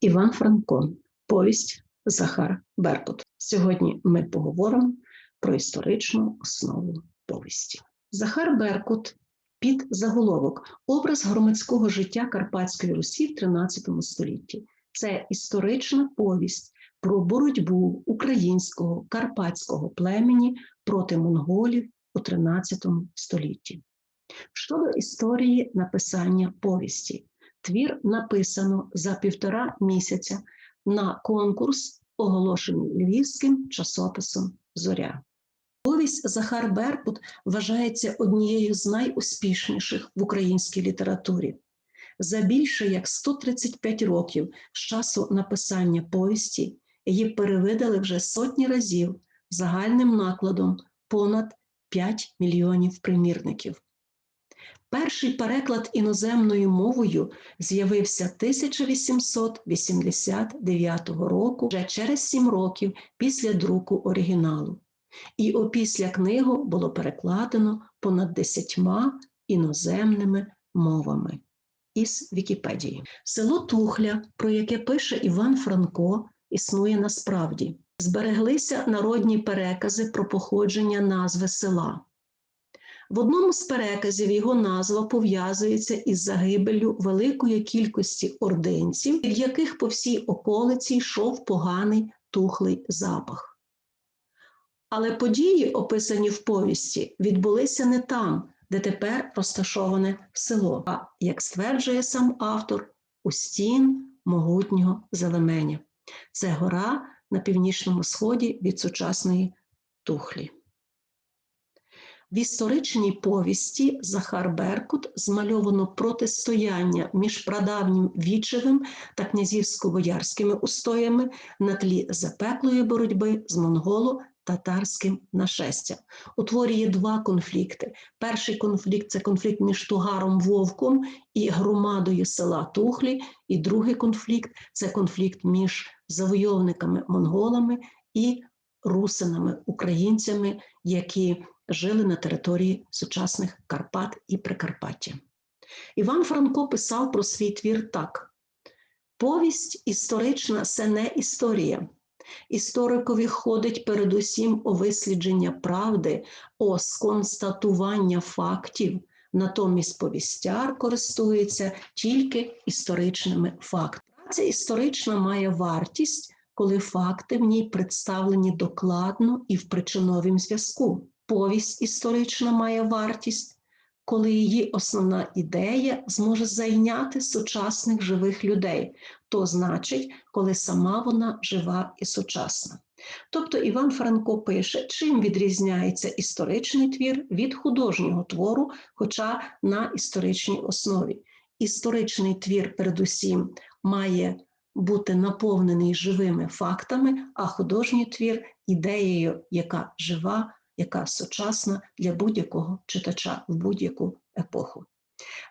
Іван Франко, повість Захар Беркут. Сьогодні ми поговоримо про історичну основу повісті. Захар Беркут під заголовок Образ громадського життя Карпатської Русі в XIII столітті. Це історична повість про боротьбу українського карпатського племені проти монголів у XIII столітті. Щодо історії написання повісті, твір написано за півтора місяця на конкурс, оголошений львівським часописом Зоря. Повість Захар Беркут вважається однією з найуспішніших в українській літературі. За більше як 135 років з часу написання повісті її перевидали вже сотні разів загальним накладом понад 5 мільйонів примірників. Перший переклад іноземною мовою з'явився 1889 року, вже через сім років після друку оригіналу. І опісля книгу було перекладено понад десятьма іноземними мовами із Вікіпедії. Село Тухля, про яке пише Іван Франко, існує насправді. Збереглися народні перекази про походження назви села. В одному з переказів його назва пов'язується із загибеллю великої кількості ординців, від яких по всій околиці йшов поганий тухлий запах. Але події, описані в повісті, відбулися не там, де тепер розташоване село, а, як стверджує сам автор, у стін могутнього Зелеменя. Це гора на північному сході від сучасної Тухлі. В історичній повісті Захар Беркут змальовано протистояння між прадавнім вічевим та князівсько-боярськими устоями на тлі запеклої боротьби з монголо-татарським нашестям. Утворює два конфлікти. Перший конфлікт це конфлікт між Тугаром Вовком і громадою села Тухлі, і другий конфлікт це конфлікт між завойовниками монголами і русинами, українцями, які жили на території сучасних Карпат і Прикарпаття. Іван Франко писав про свій твір так: повість історична це не історія. Історикові ходить передусім о вислідження правди, о сконстатування фактів, натомість повістяр користується тільки історичними фактами. Праця історична має вартість, коли факти в ній представлені докладно і в причиновім зв'язку повість історична має вартість, коли її основна ідея зможе зайняти сучасних живих людей, то значить, коли сама вона жива і сучасна. Тобто Іван Франко пише, чим відрізняється історичний твір від художнього твору, хоча на історичній основі. Історичний твір, передусім, має бути наповнений живими фактами, а художній твір ідеєю, яка жива, яка сучасна для будь-якого читача в будь-яку епоху.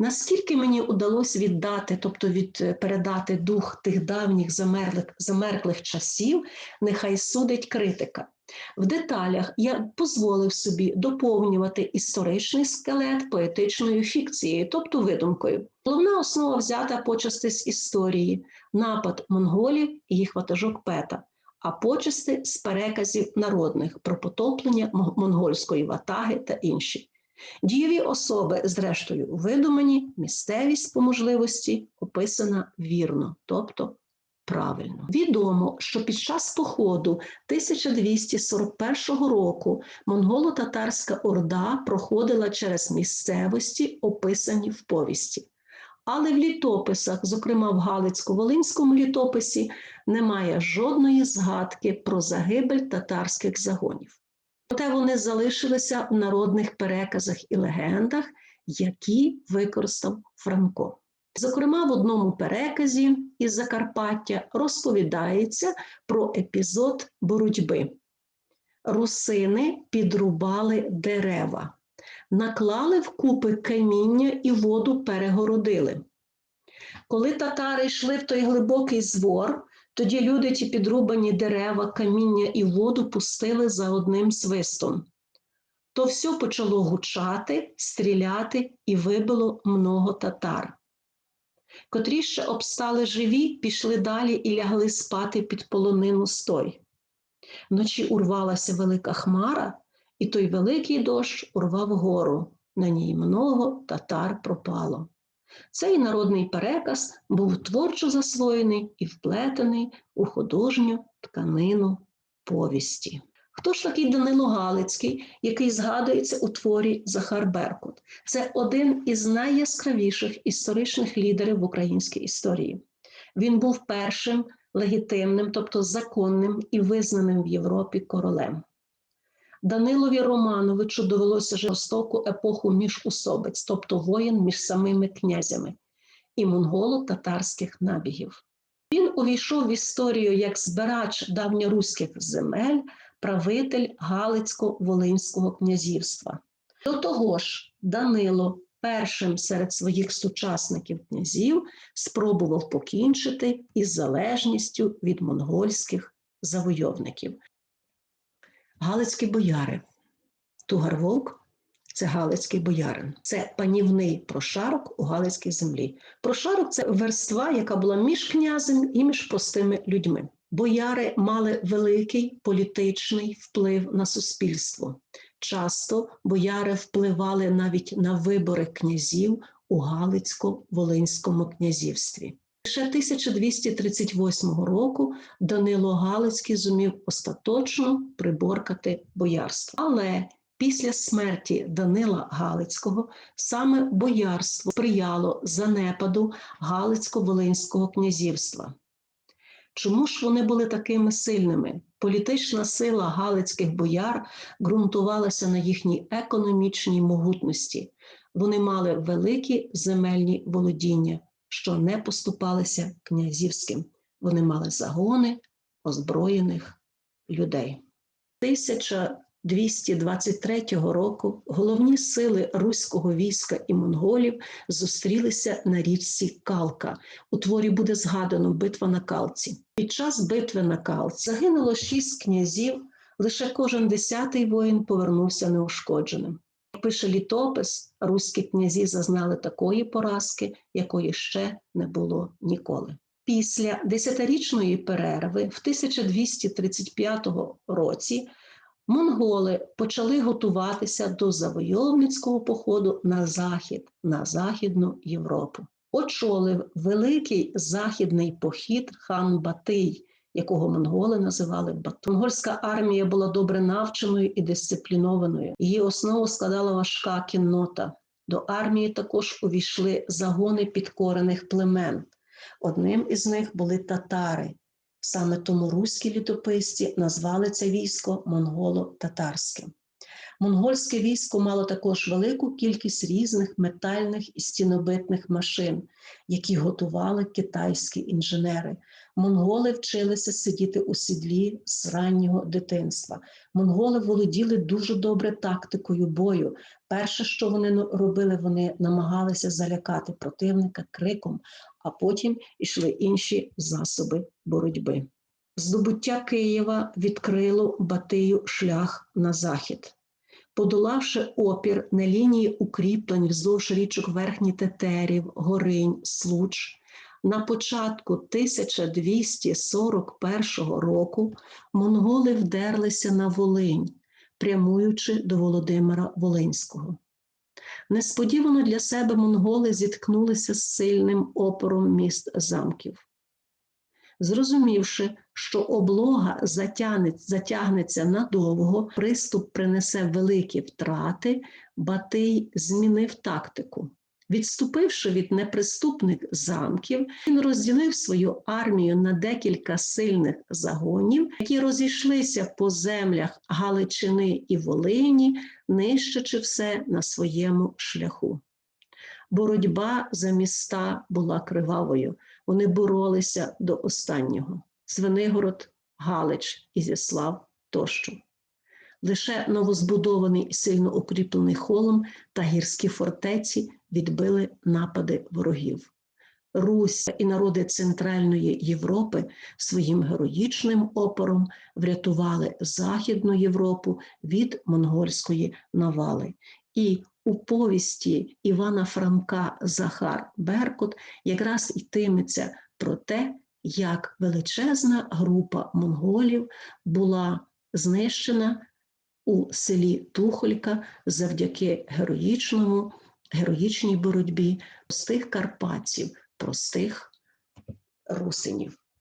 Наскільки мені удалося віддати, тобто від, е, передати дух тих давніх замерлих, замерклих часів, нехай судить критика. В деталях я дозволив собі доповнювати історичний скелет поетичною фікцією, тобто видумкою. Головна основа взята почасти з історії, напад монголів і їх ватажок пета а почасти з переказів народних про потоплення монгольської ватаги та інші. Дієві особи, зрештою, видумані, місцевість по можливості описана вірно, тобто правильно. Відомо, що під час походу 1241 року монголо-татарська орда проходила через місцевості, описані в повісті. Але в літописах, зокрема в Галицько-Волинському літописі, немає жодної згадки про загибель татарських загонів. Проте вони залишилися в народних переказах і легендах, які використав Франко. Зокрема, в одному переказі із Закарпаття розповідається про епізод боротьби. Русини підрубали дерева наклали вкупи каміння і воду перегородили. Коли татари йшли в той глибокий звор, тоді люди ті підрубані дерева, каміння і воду пустили за одним свистом. То все почало гучати, стріляти і вибило много татар. Котрі ще обстали живі, пішли далі і лягли спати під полонину стой. Вночі урвалася велика хмара, і той великий дощ урвав гору. На ній много татар пропало. Цей народний переказ був творчо засвоєний і вплетений у художню тканину повісті. Хто ж такий Данило Галицький, який згадується у творі Захар Беркут? Це один із найяскравіших історичних лідерів в українській історії. Він був першим легітимним, тобто законним і визнаним в Європі королем. Данилові Романовичу довелося жорстоку епоху міжусобиць, тобто воїн між самими князями і монголо-татарських набігів. Він увійшов в історію як збирач давньоруських земель, правитель Галицько-Волинського князівства. До того ж, Данило першим серед своїх сучасників князів спробував покінчити із залежністю від монгольських завойовників. Галицькі бояри. Тугар Вовк це Галицький боярин. Це панівний прошарок у Галицькій землі. Прошарок це верства, яка була між князем і між простими людьми. Бояри мали великий політичний вплив на суспільство. Часто бояри впливали навіть на вибори князів у Галицько-Волинському князівстві. Лише 1238 року Данило Галицький зумів остаточно приборкати боярство. Але після смерті Данила Галицького саме боярство сприяло занепаду Галицько-Волинського князівства. Чому ж вони були такими сильними? Політична сила галицьких бояр ґрунтувалася на їхній економічній могутності. Вони мали великі земельні володіння, що не поступалися князівським. Вони мали загони озброєних людей. 1223 року головні сили руського війська і монголів зустрілися на річці Калка. У творі буде згадано битва на Калці. Під час битви на Калці загинуло шість князів, лише кожен десятий воїн повернувся неушкодженим. Пише літопис, руські князі зазнали такої поразки, якої ще не було ніколи. Після десятирічної перерви в 1235 році монголи почали готуватися до завойовницького походу на захід, на Західну Європу. Очолив великий західний похід хан Батий, якого монголи називали Бату. Монгольська армія була добре навченою і дисциплінованою. Її основу складала важка кіннота. До армії також увійшли загони підкорених племен. Одним із них були татари. Саме тому руські літописці назвали це військо монголо-татарським. Монгольське військо мало також велику кількість різних метальних і стінобитних машин, які готували китайські інженери. Монголи вчилися сидіти у сідлі з раннього дитинства. Монголи володіли дуже добре тактикою бою. Перше, що вони робили, вони намагалися залякати противника криком, а потім йшли інші засоби боротьби. Здобуття Києва відкрило Батию шлях на захід. Подолавши опір на лінії укріплень вздовж річок Верхній Тетерів, Горинь, Случ, на початку 1241 року монголи вдерлися на Волинь, прямуючи до Володимира Волинського. Несподівано для себе монголи зіткнулися з сильним опором міст замків. Зрозумівши, що облога затягнеться надовго, приступ принесе великі втрати, Батий змінив тактику. Відступивши від неприступних замків, він розділив свою армію на декілька сильних загонів, які розійшлися по землях Галичини і Волині, нищачи все на своєму шляху. Боротьба за міста була кривавою. Вони боролися до останнього: Свинигород, Галич, Ізяслав тощо. Лише новозбудований сильно укріплений холм та гірські фортеці відбили напади ворогів. Русь і народи Центральної Європи своїм героїчним опором врятували Західну Європу від монгольської навали. І у повісті Івана Франка Захар Беркут якраз йтиметься про те, як величезна група монголів була знищена у селі Тухолька завдяки героїчному, героїчній боротьбі простих карпатців, простих русинів.